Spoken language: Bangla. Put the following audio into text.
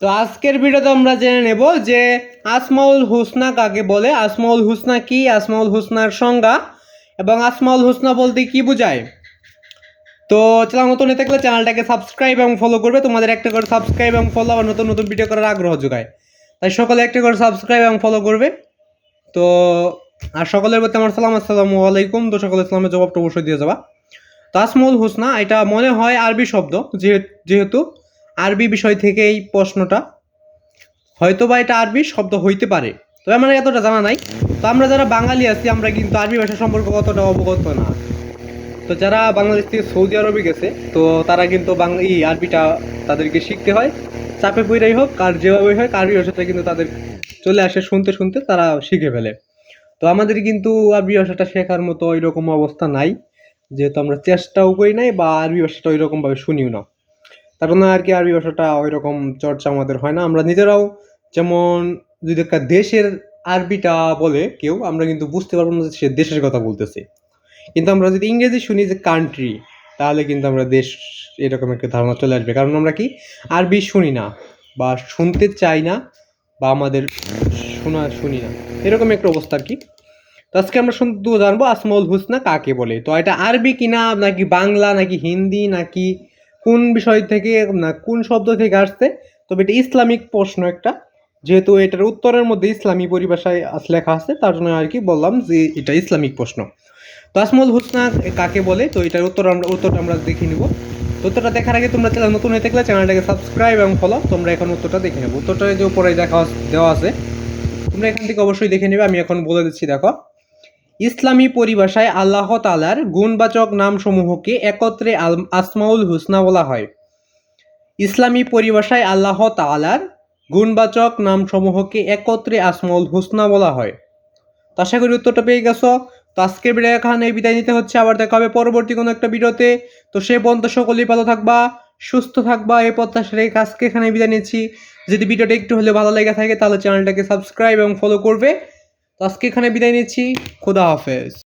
তো আজকের ভিডিওতে আমরা জেনে নেব যে আসমাউল হুসনা কাকে বলে? আসমাউল হুসনা কি? আসমাউল হুসনার সংজ্ঞা। এবং আসমাউল হুসনা বলতে কি বোঝায়? তো চ্যানেল নতুন হয়ে থাকলে চ্যানেলটাকে সাবস্ক্রাইব এবং ফলো করবে। তোমাদের একটা করে সাবস্ক্রাইব এবং ফলো আবার নতুন নতুন ভিডিও করার আগ্রহ যোগায়। তাই সকলে একটা করে সাবস্ক্রাইব এবং ফলো করবে। তো, আর সকলের প্রতি আমার সালাম। আসসালামু আলাইকুম। তো সকলের সালামের জবাবটা অবশ্যই দিয়ে যাবা। তো আসমাউল হুসনা, এটা মনে হয় আরবি শব্দ, যেহে- যেহেতু আরবি বিষয় থেকে এই প্রশ্নটা। হয়তো বা এটা আরবি শব্দ হইতে পারে। তবে আমার এতটা জানা নাই। তো আমরা যারা বাঙালি আছি, আমরা কিন্তু আরবি ভাষা সম্পর্কে অতটা অবগত না। তো যারা বাংলাদেশ থেকে সৌদি আরবে গেছে, তো তারা কিন্তু এই আরবিটা তাদেরকে শিখতে হয়। চাপে পইরাই হোক, আর যেভাবে হোক আরবি ভাষাটা কিন্তু তাদের চলে আসে শুনতে শুনতে তারা শিখে ফেলে। তো আমাদের কিন্তু আরবি ভাষাটা শেখার মতো ওই রকম অবস্থা নাই। যেহেতু আমরা চেষ্টাও করি নাই, বা আরবি ভাষাটা ওই রকমভাবে শুনিও না। তার জন্য আর কি আরবি ভাষাটা ওই রকম চর্চা আমাদের হয় না। আমরা নিজেরাও যেমন যদি একটা দেশের আরবিটা বলে কেউ, আমরা কিন্তু বুঝতে পারব না সে দেশের কথা বলতেছে। কিন্তু আমরা যদি ইংরেজি শুনি যে কান্ট্রি তাহলে কিন্তু আমরা দেশ এরকম একটা ধারণা চলে আসবে। কারণ আমরা কি আরবি শুনি না বা শুনতে চাই না বা আমাদের শোনা শুনি না। এরকম একটা অবস্থা আর কি। তো আজকে আমরা শুধু জানব আসমাউল হুসনা কাকে বলে? তো এটা আরবি কিনা নাকি বাংলা নাকি হিন্দি নাকি কোন বিষয় থেকে, না, কোন শব্দ থেকে আসছে? তবে এটা ইসলামিক প্রশ্ন একটা। যেহেতু এটার উত্তরের মধ্যে ইসলামী পরিভাষায় লেখা আছে, তার জন্য আর কি বললাম যে এটা ইসলামিক প্রশ্ন। তো আসমাউল হুসনা কাকে বলে? তো এটার উত্তর আমরা, উত্তরটা আমরা দেখে নিব। উত্তরটা দেখার আগে তোমরা চ্যানেল নতুন হয়ে থাকলে চ্যানেলটাকে সাবস্ক্রাইব এবং ফলো তোমরা এখন উত্তরটা দেখে নেব। উত্তরটা যে উপরে দেখা দেওয়া আছে, তোমরা এখান থেকে অবশ্যই দেখে নেবে। আমি এখন বলে দিচ্ছি, দেখো। ইসলামী পরিভাষায় আল্লাহ তালার গুণবাচক নামসমূহকে একত্রে আসমাউল হুসনা বলা হয়। ইসলামী পরিভাষায় আল্লাহ তালার গুণবাচক নামসমূহকে একত্রে আসমাউল হুসনা বলা হয়। তো আশা করি উত্তরটা পেয়ে গেছো। তো আজকের ভিডিও এখানে বিদায় নিতে হচ্ছে। আবার দেখা হবে পরবর্তী কোনো একটা ভিডিওতে। তো সে পর্যন্ত সকলেই ভালো থাকবা, সুস্থ থাকবা। এই প্রত্যাশা রেখে আজকে এখানে বিদায় নিচ্ছি। যদি ভিডিওটা একটু হলে ভালো লেগে থাকে, তাহলে চ্যানেলটাকে সাবস্ক্রাইব এবং ফলো করবে। তো আজকে এখানে বিদায় নিচ্ছি খোদা হাফেজ।